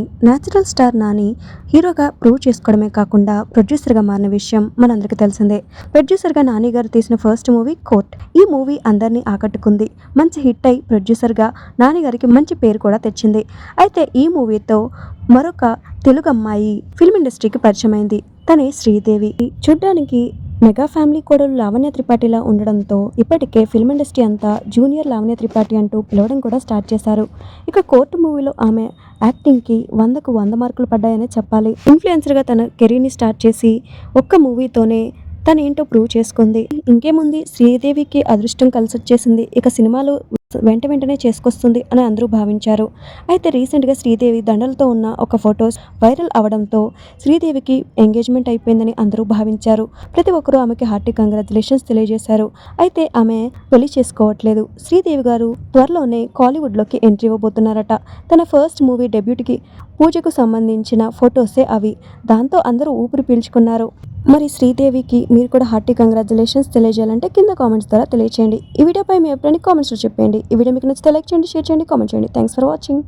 Natural star Nani హీరోగా prove చేసుకోవడమే కాకుండా ప్రొడ్యూసర్గా మారిన విషయం మనందరికీ తెలిసిందే. ప్రొడ్యూసర్గా నాని గారు తీసిన ఫస్ట్ మూవీ కోర్ట్ ఈ మూవీ అందరినీ ఆకట్టుకుంది. మంచి హిట్ అయి ప్రొడ్యూసర్గా నాని గారికి మంచి పేరు కూడా తెచ్చింది. అయితే ఈ మూవీతో మరొక తెలుగు అమ్మాయి ఫిల్మ్ ఇండస్ట్రీకి పరిచయం అయింది తనే శ్రీదేవి. చూడ్డానికి మెగా ఫ్యామిలీ కోడలు లావణ్య త్రిపాఠిలా ఉండడంతో ఇప్పటికే ఫిల్మ్ ఇండస్ట్రీ అంతా జూనియర్ లావణ్య త్రిపాఠి అంటూ పిలవడం కూడా స్టార్ట్ చేశారు. ఇక కోర్టు మూవీలో ఆమె యాక్టింగ్కి వందకు వంద మార్కులు పడ్డాయనే చెప్పాలి. ఇన్ఫ్లుయెన్సర్గా తన కెరీర్ని స్టార్ట్ చేసి ఒక్క మూవీతోనే తను ఏంటో ప్రూవ్ చేసుకుంది. ఇంకేముంది? శ్రీదేవికి అదృష్టం కలిసి వచ్చేసింది ఇక సినిమాలు వెంట వెంటనే చేసుకొస్తుంది అని అందరూ భావించారు. అయితే రీసెంట్గా శ్రీదేవి దండలతో ఉన్న ఒక ఫొటోస్ వైరల్ అవడంతో శ్రీదేవికి ఎంగేజ్మెంట్ అయిపోయిందని అందరూ భావించారు. ప్రతి ఒక్కరూ ఆమెకి హార్టీ కంగ్రాచులేషన్స్ తెలియజేశారు. అయితే ఆమె పెళ్ళి చేసుకోవట్లేదు. శ్రీదేవి గారు త్వరలోనే కాలీవుడ్లోకి ఎంట్రీ ఇవ్వబోతున్నారట. తన ఫస్ట్ మూవీ డెబ్యూట్కి పూజకు సంబంధించిన ఫొటోసే అవి. దాంతో అందరూ ఊపిరి పీల్చుకున్నారు. మరి శ్రీదేవికి మీరు కూడా హార్టీ కంగ్రాచులేషన్స్ తెలియజేయాలంటే కింద కామెంట్స్ ద్వారా తెలియచేయండి. ఈ వీడియోపై మీ అభిప్రాయాన్ని కామెంట్స్లో చెప్పండి ఈ వీడియో మీకు నచ్చితే లైక్ చేయండి షేర్ చేయండి కామెంట్ చేయండి. Thanks for watching